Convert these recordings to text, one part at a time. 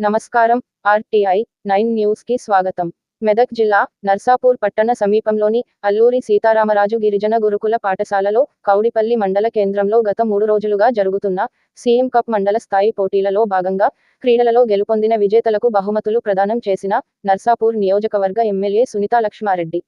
నమస్కారం RTI nine న్యూస్కి స్వాగతం. మెదక్ జిల్లా నర్సాపూర్ పట్టణ సమీపంలోని అల్లూరి సీతారామరాజు గిరిజన గురుకుల పాఠశాలలో కౌడిపల్లి మండల కేంద్రంలో గత మూడు రోజులుగా జరుగుతున్న సీఎం కప్ మండల స్థాయి పోటీలలో భాగంగా క్రీడలలో గెలుపొందిన విజేతలకు బహుమతులు ప్రదానం చేసిన నర్సాపూర్ నియోజకవర్గ ఎమ్మెల్యే సునీతా లక్ష్మారెడ్డి.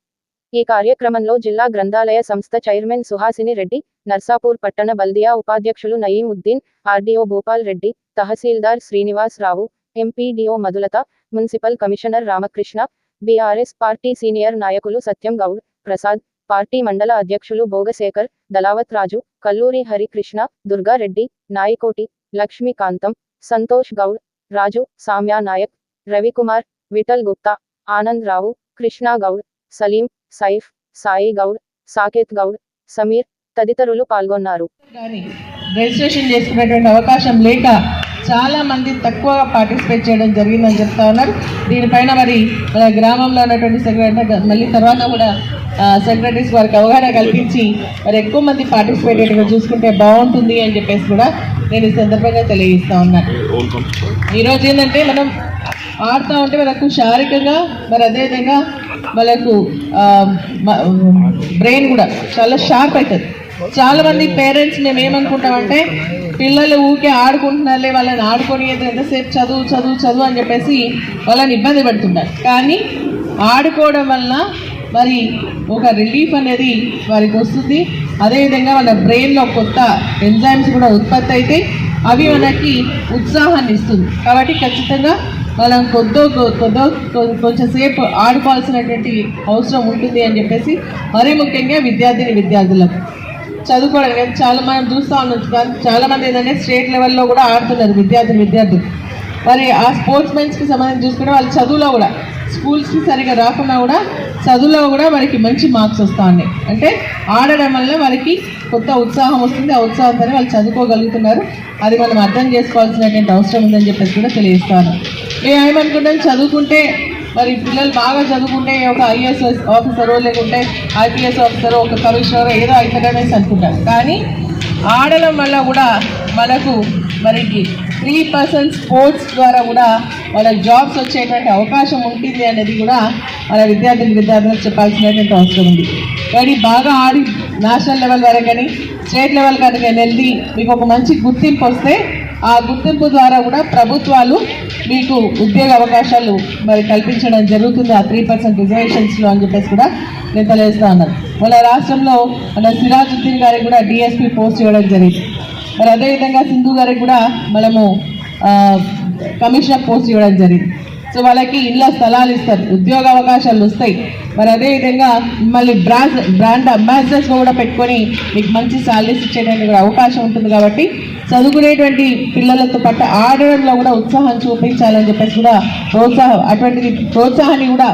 ఈ కార్యక్రమంలో జిల్లా గ్రంథాలయ సంస్థ చైర్మన్ సుహాసిని రెడ్డి నర్సాపూర్ పట్టణ బల్దియా ఉపాధ్యక్షులు నయీముద్దీన్ ఆర్డీఓ భూపాల్ రెడ్డి తహసీల్దార్ Srinivas Rao MPDO Madhulatha municipal commissioner Ramakrishna BRS party senior నాయకులు సత్యం గౌడ్ ప్రసాద్ పార్టీ మండల అధ్యక్షులు భోగశేఖర్ దలావత్ రాజు కల్లూరి హరికృష్ణ దుర్గారెడ్డి నాయకోటి లక్ష్మీకాంతం సంతోష్ గౌడ్ రాజు సామ్యా నాయక్ రవికుమార్ విఠల్ గుప్తా ఆనంద్ రావు కృష్ణా గౌడ్ సలీం సైఫ్ సాయి గౌడ్ సాకేత్ గౌడ్ సమీర్ తదితరులు పాల్గొన్నారు. రిజిస్ట్రేషన్ చేసుకునేటువంటి అవకాశం లేక చాలా మంది పార్టిసిపేట్ చేయడం జరిగిందని చెప్తా ఉన్నారు. దీనిపైన మరి మన గ్రామంలో ఉన్నటువంటి సెక్రటరీ మళ్ళీ తర్వాత కూడా సెక్రటరీస్ వారికి అవగాహన కల్పించి మరి ఎక్కువ మంది పార్టిసిపేట్ చూసుకుంటే బాగుంటుంది అని చెప్పేసి కూడా నేను ఈ సందర్భంగా తెలియజేస్తా ఉన్నాను ఈరోజు ఏంటంటే మనం ఆడుతూ ఉంటే మనకు శారీరకంగా మరి అదేవిధంగా మనకు బ్రెయిన్ కూడా చాలా షార్ప్ అవుతుంది. చాలా మంది పేరెంట్స్ మేము ఏమనుకుంటామంటే పిల్లలు ఊకే ఆడుకుంటున్నారులే వాళ్ళని ఆడుకొని ఎంతసేపు చదువు చదువు చదువు అని చెప్పేసి వాళ్ళని ఇబ్బంది పెడుతుంటారు కానీ ఆడుకోవడం వలన మరి ఒక రిలీఫ్ అనేది వారికి వస్తుంది. అదేవిధంగా మన బ్రెయిన్లో కొత్త ఎంజైమ్స్ కూడా ఉత్పత్తి అయితే అవి మనకి ఉత్సాహాన్ని ఇస్తుంది. కాబట్టి ఖచ్చితంగా మనం కొద్దో కొద్దో కొంచెంసేపు ఆడుకోవాల్సినటువంటి అవసరం ఉంటుంది అని చెప్పేసి మరీ ముఖ్యంగా విద్యార్థిని విద్యార్థులకు. చదువుకోవడం చాలా మనం చూస్తూ ఉన్నాం కా- చాలా మంది ఏంటంటే స్టేట్ లెవెల్లో కూడా ఆడుతున్నారు విద్యార్థులు విద్యార్థులు మరి ఆ స్పోర్ట్స్ మెన్స్కి సంబంధించి చూసుకుంటే వాళ్ళు చదువులో కూడా స్కూల్స్కి సరిగా రాకుండా కూడా చదువులో కూడా వారికి మంచి మార్క్స్ వస్తూ ఉన్నాయి అంటే ఆడడం వల్ల వారికి కొత్త ఉత్సాహం వస్తుంది. ఆ ఉత్సాహంతోనే వాళ్ళు చదువుకోగలుగుతున్నారు. అది మనం అర్థం చేసుకోవాల్సినటువంటి అవసరం ఉందని చెప్పేసి కూడా తెలియజేస్తాను. మేము ఏమనుకుంటాం చదువుకుంటే మరి పిల్లలు బాగా చదువుకుంటే ఒక ఐఏఎస్ ఆఫీసరో లేకుంటే ఐపీఎస్ ఆఫీసరో ఒక కమిషనర్ ఏదో అవుతారనేసి అనుకుంటారు కానీ ఆడడం వల్ల కూడా మనకు మరి త్రీ పర్సెంట్ స్పోర్ట్స్ ద్వారా కూడా వాళ్ళకి జాబ్స్ వచ్చేటువంటి అవకాశం ఉంటుంది అనేది కూడా మన విద్యార్థులు విద్యార్థులకు చెప్పాల్సినటువంటి అవసరం ఉంది. కానీ బాగా ఆడి నేషనల్ లెవెల్ వరకు కానీ స్టేట్ లెవెల్ కానీ నేను వెళ్ళి మీకు ఒక మంచి గుర్తింపు వస్తే ఆ గుర్తింపు ద్వారా కూడా ప్రభుత్వాలు మీకు ఉద్యోగ అవకాశాలు మరి కల్పించడం జరుగుతుంది. ఆ త్రీ పర్సెంట్ రిజర్వేషన్స్లో అని చెప్పేసి కూడా నేను తెలియజేస్తా మన రాష్ట్రంలో మన సిరాజుద్దీన్ గారికి కూడా డిఎస్పీ పోస్ట్ ఇవ్వడం జరిగింది. మరి అదేవిధంగా సింధు గారికి కూడా మనము కమిషనర్ పోస్ట్ ఇవ్వడం జరిగింది. సో వాళ్ళకి ఇళ్ళ స్థలాలు ఇస్తారు ఉద్యోగ అవకాశాలు వస్తాయి. మరి అదేవిధంగా మిమ్మల్ని బ్రాండ్ బ్రాండ్ అంబాసిడర్స్ కూడా పెట్టుకొని మీకు మంచి శాలరీస్ ఇచ్చేటువంటి కూడా అవకాశం ఉంటుంది కాబట్టి చదువుకునేటువంటి పిల్లలతో పాటు ఆడడంలో కూడా ఉత్సాహం చూపించాలని చెప్పేసి కూడా ప్రోత్సాహం అటువంటి ప్రోత్సాహాన్ని కూడా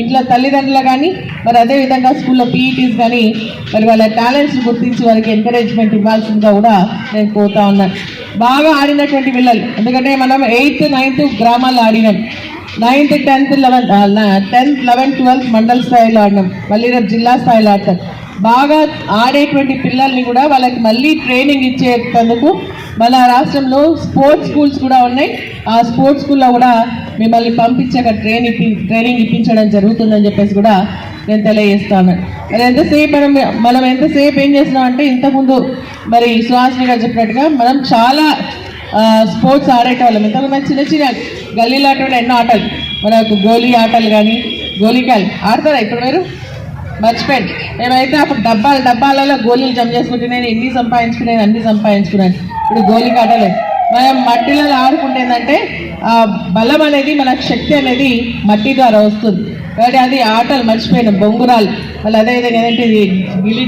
ఇంట్లో తల్లిదండ్రులు కానీ మరి అదేవిధంగా స్కూల్లో పీఈటీస్ కానీ మరి వాళ్ళ టాలెంట్స్ గుర్తించి వారికి ఎంకరేజ్మెంట్ ఇవ్వాల్సిందిగా కూడా నేను కోరుతా ఉన్నాను. బాగా ఆడినటువంటి పిల్లలు ఎందుకంటే మనం ఎయిత్ నైన్త్ గ్రామాల్లో ఆడినాం. Ninth tenth eleven tenth eleventh twelfth మండల స్థాయిలో ఆడినాం. మళ్ళీ రేపు జిల్లా స్థాయిలో ఆడతారు బాగా ఆడేటువంటి పిల్లల్ని కూడా వాళ్ళకి మళ్ళీ ట్రైనింగ్ ఇచ్చేటందుకు మన రాష్ట్రంలో స్పోర్ట్స్ స్కూల్స్ కూడా ఉన్నాయి. ఆ స్పోర్ట్స్ స్కూల్లో కూడా మిమ్మల్ని పంపించాక ట్రైన్ ఇప్పి ట్రైనింగ్ ఇప్పించడం జరుగుతుందని చెప్పేసి కూడా నేను తెలియజేస్తాను. మరి ఎంతసేపు మనం మనం ఎంతసేపు ఏం చేస్తున్నాం అంటే ఇంతకుముందు మరి సుహాసిని గారు చెప్పినట్టుగా మనం చాలా స్పోర్ట్స్ ఆడేటవాళ్ళం ఇంతకు మన చిన్న చిన్న గల్లీలో ఆటలు ఎన్నో ఆటలు. మనకు గోలీ ఆటలు కానీ గోలీకాయలు ఆడతారా ఇప్పుడు మీరు? మర్చిపోయాను. మేమైతే అప్పుడు డబ్బాలు డబ్బాలలో గోళీలు జమ చేసుకుంటే నేను ఎన్ని సంపాదించుకున్నాను అన్ని సంపాదించుకున్నాను. ఇప్పుడు గోళీ ఆటలే. మనం మట్టిలలో ఆడుకుంటే ఏంటంటే ఆ బలం అనేది మనకు శక్తి అనేది మట్టి ద్వారా వస్తుంది. కాబట్టి అది ఆటలు మర్చిపోయిన. బొంగురాలు మళ్ళీ అదేవిధంగా ఏంటంటే ఇది గిల్లి